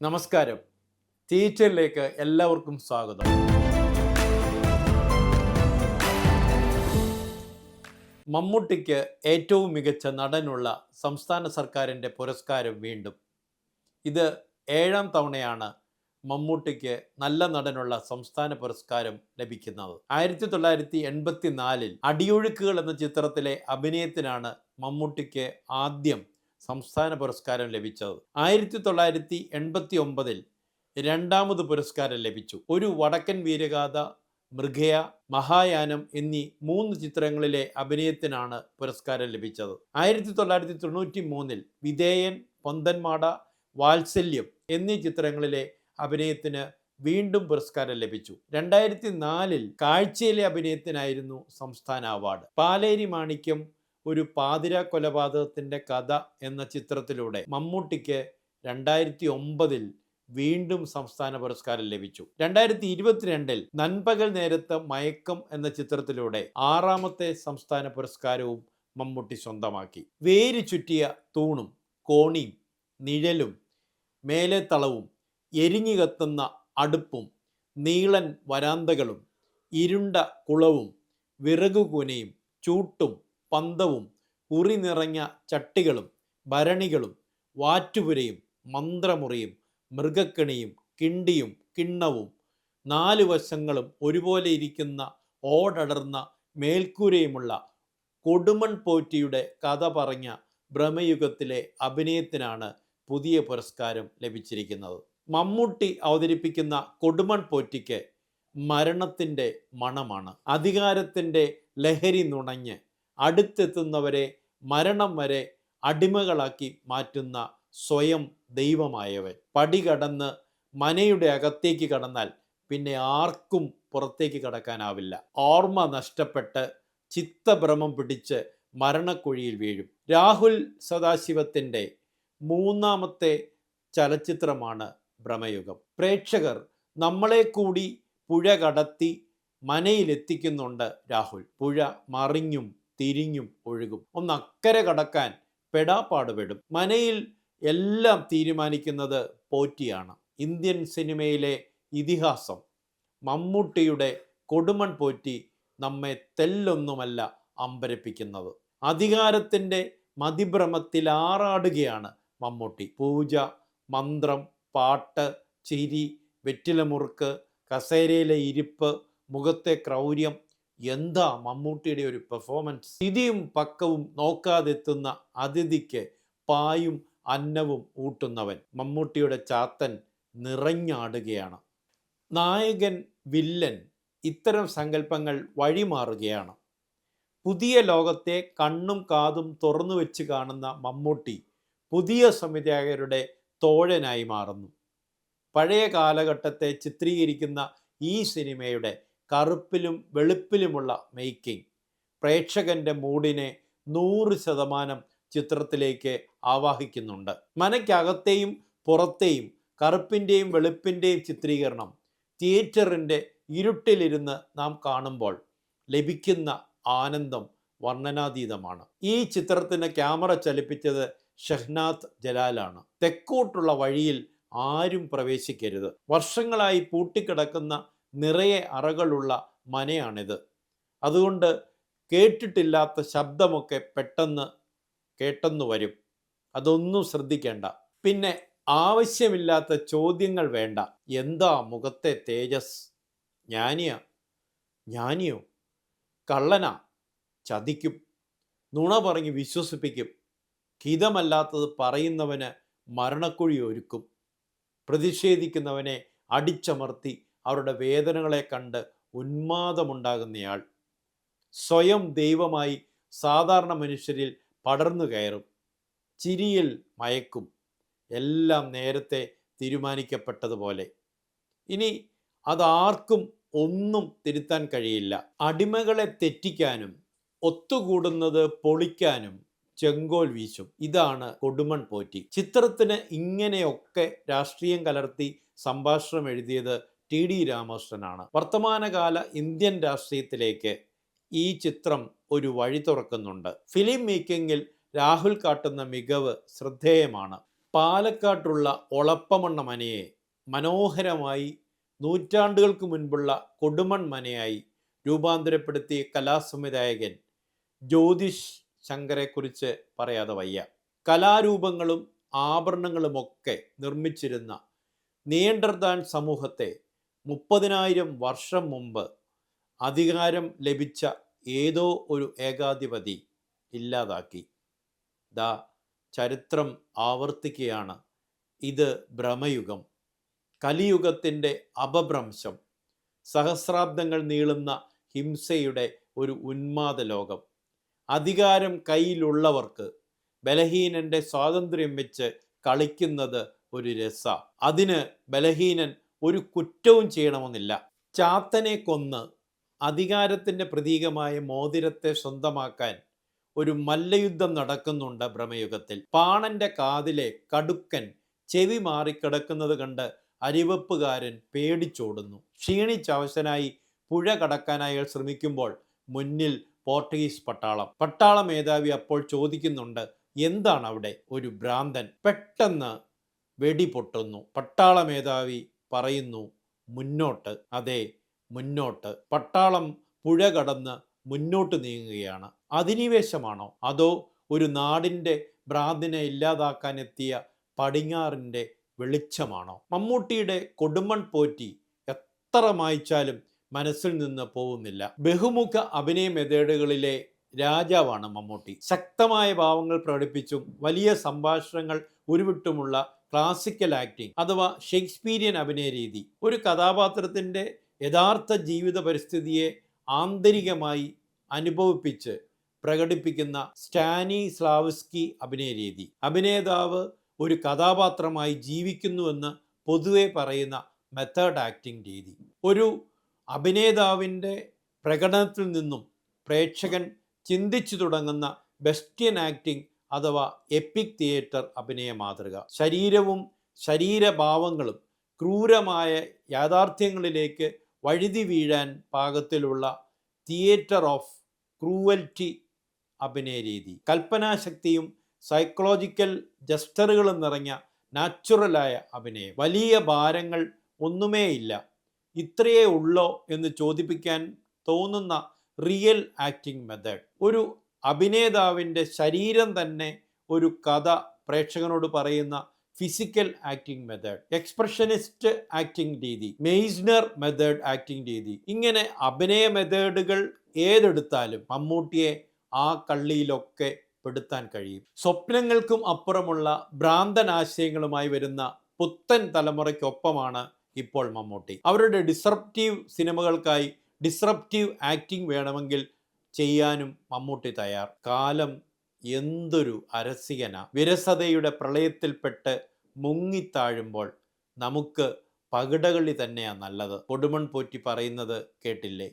നമസ്കാരം. ടീച്ചറിലേക്ക് എല്ലാവർക്കും സ്വാഗതം. മമ്മൂട്ടിക്ക് ഏറ്റവും മികച്ച നടനുള്ള സംസ്ഥാന സർക്കാരിന്റെ പുരസ്കാരം വീണ്ടും. ഇത് ഏഴാം തവണയാണ് മമ്മൂട്ടിക്ക് നല്ല നടനുള്ള സംസ്ഥാന പുരസ്കാരം ലഭിക്കുന്നത്. ആയിരത്തി തൊള്ളായിരത്തി എൺപത്തി നാലിൽ അടിയൊഴുക്കുകൾ എന്ന ചിത്രത്തിലെ അഭിനയത്തിനാണ് മമ്മൂട്ടിക്ക് ആദ്യം സംസ്ഥാന പുരസ്കാരം ലഭിച്ചത്. ആയിരത്തി തൊള്ളായിരത്തി എൺപത്തി ഒമ്പതിൽ രണ്ടാമത് പുരസ്കാരം ലഭിച്ചു. ഒരു വടക്കൻ വീരഗാഥ മൃഗയ മഹായാനം എന്നീ മൂന്ന് ചിത്രങ്ങളിലെ അഭിനയത്തിനാണ് പുരസ്കാരം ലഭിച്ചത്. ആയിരത്തി തൊള്ളായിരത്തി തൊണ്ണൂറ്റി മൂന്നിൽ വിധേയൻ പൊന്തന്മാട വാത്സല്യം എന്നീ ചിത്രങ്ങളിലെ അഭിനയത്തിന് വീണ്ടും പുരസ്കാരം ലഭിച്ചു. രണ്ടായിരത്തി നാലിൽ കാഴ്ചയിലെ അഭിനയത്തിനായിരുന്നു സംസ്ഥാന അവാർഡ്. പാലേരി മാണിക്യം ഒരു പാതിര കൊലപാതകത്തിന്റെ കഥ എന്ന ചിത്രത്തിലൂടെ മമ്മൂട്ടിക്ക് രണ്ടായിരത്തി ഒമ്പതിൽ വീണ്ടും സംസ്ഥാന പുരസ്കാരം ലഭിച്ചു. രണ്ടായിരത്തി ഇരുപത്തിരണ്ടിൽ നൻപകൽ നേരത്ത് മയക്കം എന്ന ചിത്രത്തിലൂടെ ആറാമത്തെ സംസ്ഥാന പുരസ്കാരവും മമ്മൂട്ടി സ്വന്തമാക്കി. വേര് ചുറ്റിയ തൂണും കോണിയും നിഴലും മേലെ തളവും എരിഞ്ഞു കത്തുന്ന അടുപ്പും നീളൻ വരാന്തകളും ഇരുണ്ട കുളവും വിറകുകുനയും ചൂട്ടും പന്തവും ഉറി നിറഞ്ഞ ചട്ടികളും ഭരണികളും വാറ്റുപുരയും മന്ത്രമുറിയും മൃഗക്കിണിയും കിണ്ടിയും കിണ്ണവും നാലു വശങ്ങളും ഒരുപോലെ ഇരിക്കുന്ന ഓടടർന്ന മേൽക്കൂരയുമുള്ള കൊടുമൺ പോറ്റിയുടെ കഥ പറഞ്ഞ ഭ്രമയുഗത്തിലെ അഭിനയത്തിനാണ് പുതിയ പുരസ്കാരം ലഭിച്ചിരിക്കുന്നത്. മമ്മൂട്ടി അവതരിപ്പിക്കുന്ന കൊടുമൺ പോറ്റിക്ക് മരണത്തിന്റെ മണമാണ്. അധികാരത്തിന്റെ ലഹരി നുണഞ്ഞ് അടുത്തെത്തുന്നവരെ മരണം വരെ അടിമകളാക്കി മാറ്റുന്ന സ്വയം ദൈവമായവൻ. പടി കടന്ന് മനയുടെ അകത്തേക്ക് കടന്നാൽ പിന്നെ ആർക്കും പുറത്തേക്ക് കടക്കാനാവില്ല. ഓർമ്മ നഷ്ടപ്പെട്ട് ചിത്തഭ്രമം പിടിച്ച് മരണക്കുഴിയിൽ വീഴും. രാഹുൽ സദാശിവത്തിന്റെ മൂന്നാമത്തെ ചലച്ചിത്രമാണ് ഭ്രമയുഗം. പ്രേക്ഷകർ നമ്മളെ കൂടി പുഴ കടത്തി മനയിലെത്തിക്കുന്നുണ്ട് രാഹുൽ. പുഴ മറിഞ്ഞും തിരിഞ്ഞും ഒഴുകും. ഒന്നക്കരെ കടക്കാൻ പെടാപ്പാടുപെടും. മനയിൽ എല്ലാം തീരുമാനിക്കുന്നത് പോറ്റിയാണ്. ഇന്ത്യൻ സിനിമയിലെ ഇതിഹാസം. മമ്മൂട്ടിയുടെ കൊടുമൺ പോറ്റി നമ്മെ തെല്ലൊന്നുമല്ല അമ്പരപ്പിക്കുന്നത്. അധികാരത്തിന്റെ മതിഭ്രമത്തിൽ ആറാടുകയാണ് മമ്മൂട്ടി. പൂജ മന്ത്രം പാട്ട് ചിരി വെറ്റിലമുറുക്ക് കസേരയിലെ ഇരിപ്പ് മുഖത്തെ ക്രൗര്യം എന്താ മമ്മൂട്ടിയുടെ ഒരു പെർഫോമൻസ് സ്ഥിതിയും പക്കവും നോക്കാതെത്തുന്ന അതിഥിക്ക് പായും അന്നവും ഊട്ടുന്നവൻ മമ്മൂട്ടിയുടെ ചാത്തൻ നിറഞ്ഞാടുകയാണ്. നായകൻ വില്ലൻ ഇത്തരം സങ്കല്പങ്ങൾ വഴിമാറുകയാണ്. പുതിയ ലോകത്തെ കണ്ണും കാതും തുറന്നു വെച്ച് കാണുന്ന മമ്മൂട്ടി പുതിയ സംവിധായകരുടെ തോഴനായി മാറുന്നു. പഴയ കാലഘട്ടത്തെ ചിത്രീകരിക്കുന്ന ഈ സിനിമയുടെ കറുപ്പിലും വെളുപ്പിലുമുള്ള മേക്കിംഗ് പ്രേക്ഷകന്റെ മൂഡിനെ നൂറ് ശതമാനം ചിത്രത്തിലേക്ക് ആവാഹിക്കുന്നുണ്ട്. മനയ്ക്കകത്തെയും പുറത്തെയും കറുപ്പിന്റെയും വെളുപ്പിന്റെയും ചിത്രീകരണം തിയേറ്ററിന്റെ ഇരുട്ടിലിരുന്ന് നാം കാണുമ്പോൾ ലഭിക്കുന്ന ആനന്ദം വർണനാതീതമാണ്. ഈ ചിത്രത്തിന് ക്യാമറ ചലിപ്പിച്ചത് ഷഹ്നാഥ് ജലാലാണ്. തെക്കോട്ടുള്ള വഴിയിൽ ആരും പ്രവേശിക്കരുത്. വർഷങ്ങളായി പൂട്ടിക്കിടക്കുന്ന നിറയെ അറകളുള്ള മനയാണിത്. അതുകൊണ്ട് കേട്ടിട്ടില്ലാത്ത ശബ്ദമൊക്കെ പെട്ടെന്ന് കേട്ടെന്ന് വരും. അതൊന്നും ശ്രദ്ധിക്കേണ്ട. പിന്നെ ആവശ്യമില്ലാത്ത ചോദ്യങ്ങൾ വേണ്ട. എന്താ മുഖത്തെ തേജസ്? ജ്ഞാനിയ ജ്ഞാനിയോ കള്ളനാ? ചതിക്കും. നുണ പറഞ്ഞ് വിശ്വസിപ്പിക്കും. ഹിതമല്ലാത്തത് പറയുന്നവന് മരണക്കുഴി ഒരുക്കും. പ്രതിഷേധിക്കുന്നവനെ അടിച്ചമർത്തി അവരുടെ വേദനകളെ കണ്ട് ഉന്മാദമുണ്ടാകുന്നയാൾ സ്വയം ദൈവമായി സാധാരണ മനുഷ്യരിൽ പടർന്നു കയറും. ചിരിയിൽ മയക്കും. എല്ലാം നേരത്തെ തീരുമാനിക്കപ്പെട്ടതുപോലെ. ഇനി അതാർക്കും ഒന്നും തിരുത്താൻ കഴിയില്ല. അടിമകളെ തെറ്റിക്കാനും ഒത്തുകൂടുന്നത് പൊളിക്കാനും ചെങ്കോൽ വീശും. ഇതാണ് കൊടുമൺ പോറ്റി. ചിത്രത്തിന് ഇങ്ങനെയൊക്കെ രാഷ്ട്രീയം കലർത്തി സംഭാഷണം എഴുതിയത് ടി ഡി രാമകൃഷ്ണനാണ്. വർത്തമാനകാല ഇന്ത്യൻ രാഷ്ട്രീയത്തിലേക്ക് ഈ ചിത്രം ഒരു വഴി തുറക്കുന്നുണ്ട്. ഫിലിം മേക്കിങ്ങിൽ രാഹുൽ കാട്ടുന്ന മികവ് ശ്രദ്ധേയമാണ്. പാലക്കാട്ടുള്ള ഒളപ്പമണ്ണ മനയെ മനോഹരമായി നൂറ്റാണ്ടുകൾക്ക് മുൻപുള്ള കൊടുമൺ മനയായി രൂപാന്തരപ്പെടുത്തിയ കലാസംവിധായകൻ ജ്യോതിഷ് ശങ്കരെക്കുറിച്ച് പറയാതെ വയ്യ. കലാരൂപങ്ങളും ആഭരണങ്ങളുമൊക്കെ നിർമ്മിച്ചിരുന്ന നിയണ്ടർദാൻ സമൂഹത്തെ മുപ്പതിനായിരം വർഷം മുമ്പ് അധികാരം ലഭിച്ച ഏതോ ഒരു ഏകാധിപതി ഇല്ലാതാക്കി. ദാ ചരിത്രം ആവർത്തിക്കുകയാണ്. ഇത് ഭ്രമയുഗം കലിയുഗത്തിന്റെ അപഭ്രംശം. സഹസ്രാബ്ദങ്ങൾ നീളുന്ന ഹിംസയുടെ ഒരു ഉന്മാദ ലോകം. അധികാരം കയ്യിലുള്ളവർക്ക് ബലഹീനന്റെ സ്വാതന്ത്ര്യം വെച്ച് കളിക്കുന്നത് ഒരു രസ. അതിന് ബലഹീനൻ ഒരു കുറ്റവും ചെയ്യണമെന്നില്ല. ചാത്തനെ കൊന്ന് അധികാരത്തിന്റെ പ്രതീകമായ മോതിരത്തെ സ്വന്തമാക്കാൻ ഒരു മല്ലയുദ്ധം നടക്കുന്നുണ്ട് ഭ്രമയുഗത്തിൽ പാണന്റെ കാതിലെ കടുക്കൻ ചെവി മാറിക്കിടക്കുന്നത് കണ്ട് അരിവപ്പുകാരൻ പേടിച്ചോടുന്നു. ക്ഷീണിച്ചവശനായി പുഴ കടക്കാനായി ശ്രമിക്കുമ്പോൾ മുന്നിൽ പോർട്ടുഗീസ് പട്ടാളം. പട്ടാള മേധാവി അപ്പോൾ ചോദിക്കുന്നുണ്ട് എന്താണ് അവിടെ ഒരു ഭ്രാന്തൻ? പെട്ടെന്ന് വെടി പൊട്ടുന്നു. പട്ടാള മേധാവി പറയുന്നു മുന്നോട്ട്. അതെ മുന്നോട്ട്. പട്ടാളം പുഴ കടന്ന് മുന്നോട്ട് നീങ്ങുകയാണ്. അധിനിവേശമാണോ? അതോ ഒരു നാടിന്റെ ഭ്രാന്തിനെ ഇല്ലാതാക്കാൻ എത്തിയ പടിഞ്ഞാറിന്റെ വെളിച്ചമാണോ? മമ്മൂട്ടിയുടെ കൊടുമൺ പോറ്റി എത്ര മായ്ച്ചാലും മനസ്സിൽ നിന്ന് പോകുന്നില്ല. ബഹുമുഖ അഭിനയ മെതേഡുകളിലെ രാജാവാണ് മമ്മൂട്ടി. ശക്തമായ ഭാവങ്ങൾ പ്രകടിപ്പിച്ചും വലിയ സംഭാഷണങ്ങൾ ഉരുവിട്ടുമുള്ള ക്ലാസിക്കൽ ആക്ടിംഗ് അഥവാ ഷേക്സ്പീരിയൻ അഭിനയ രീതി. ഒരു കഥാപാത്രത്തിന്റെ യഥാർത്ഥ ജീവിത പരിസ്ഥിതിയെ ആന്തരികമായി അനുഭവിപ്പിച്ച് പ്രകടിപ്പിക്കുന്ന സ്റ്റാനി സ്ലാവ്സ്കി അഭിനയ രീതി. അഭിനേതാവ് ഒരു കഥാപാത്രമായി ജീവിക്കുന്നുവെന്ന് പൊതുവെ പറയുന്ന മെത്തേഡ് ആക്ടിംഗ് രീതി. ഒരു അഭിനേതാവിന്റെ പ്രകടനത്തിൽ നിന്നും പ്രേക്ഷകൻ ചിന്തിച്ചു തുടങ്ങുന്ന ബെസ്റ്റിയൻ ആക്ടിംഗ് അഥവാ എപ്പിക് തിയേറ്റർ അഭിനയ മാതൃക. ശരീരവും ശരീരഭാവങ്ങളും ക്രൂരമായ യാഥാർത്ഥ്യങ്ങളിലേക്ക് വഴുതി വീഴാൻ പാകത്തിലുള്ള തിയേറ്റർ ഓഫ് ക്രൂവൽറ്റി അഭിനയ രീതി. കൽപ്പനാശക്തിയും സൈക്കോളജിക്കൽ ജസ്റ്ററുകളും നിറഞ്ഞ നാച്ചുറലായ അഭിനയം. വലിയ ഭാരങ്ങൾ ഒന്നുമേയില്ല. ഇത്രയേ ഉള്ളോ എന്ന് ചോദിപ്പിക്കാൻ തോന്നുന്ന റിയൽ ആക്ടിംഗ് മെത്തേഡ് ഒരു അഭിനേതാവിന്റെ ശരീരം തന്നെ ഒരു കഥ പ്രേക്ഷകനോട് പറയുന്ന physical acting method expressionist acting രീതി മെയ്സ്നർ മെത്തേഡ് ആക്ടിംഗ് രീതി. ഇങ്ങനെ അഭിനയ മെത്തേഡുകൾ ഏതെടുത്താലും മമ്മൂട്ടിയെ ആ കള്ളിയിലൊക്കെ പെടുത്താൻ കഴിയും. സ്വപ്നങ്ങൾക്കും അപ്പുറമുള്ള ഭ്രാന്തനാശയങ്ങളുമായി വരുന്ന പുത്തൻ തലമുറയ്ക്കൊപ്പമാണ് ഇപ്പോൾ മമ്മൂട്ടി. അവരുടെ ഡിസർപ്റ്റീവ് സിനിമകൾക്കായി ഡിസ്രപ്റ്റീവ് ആക്ടിംഗ് വേണമെങ്കിൽ ചെയ്യാനും മമ്മൂട്ടി തയ്യാർ. കാലം എന്തൊരു അരസികന. വിരസതയുടെ പ്രളയത്തിൽപ്പെട്ട് മുങ്ങിത്താഴുമ്പോൾ നമുക്ക് പകിടകളി തന്നെയാണ് നല്ലത്. കൊടുമൺ പോറ്റി പറയുന്നത് കേട്ടില്ലേ?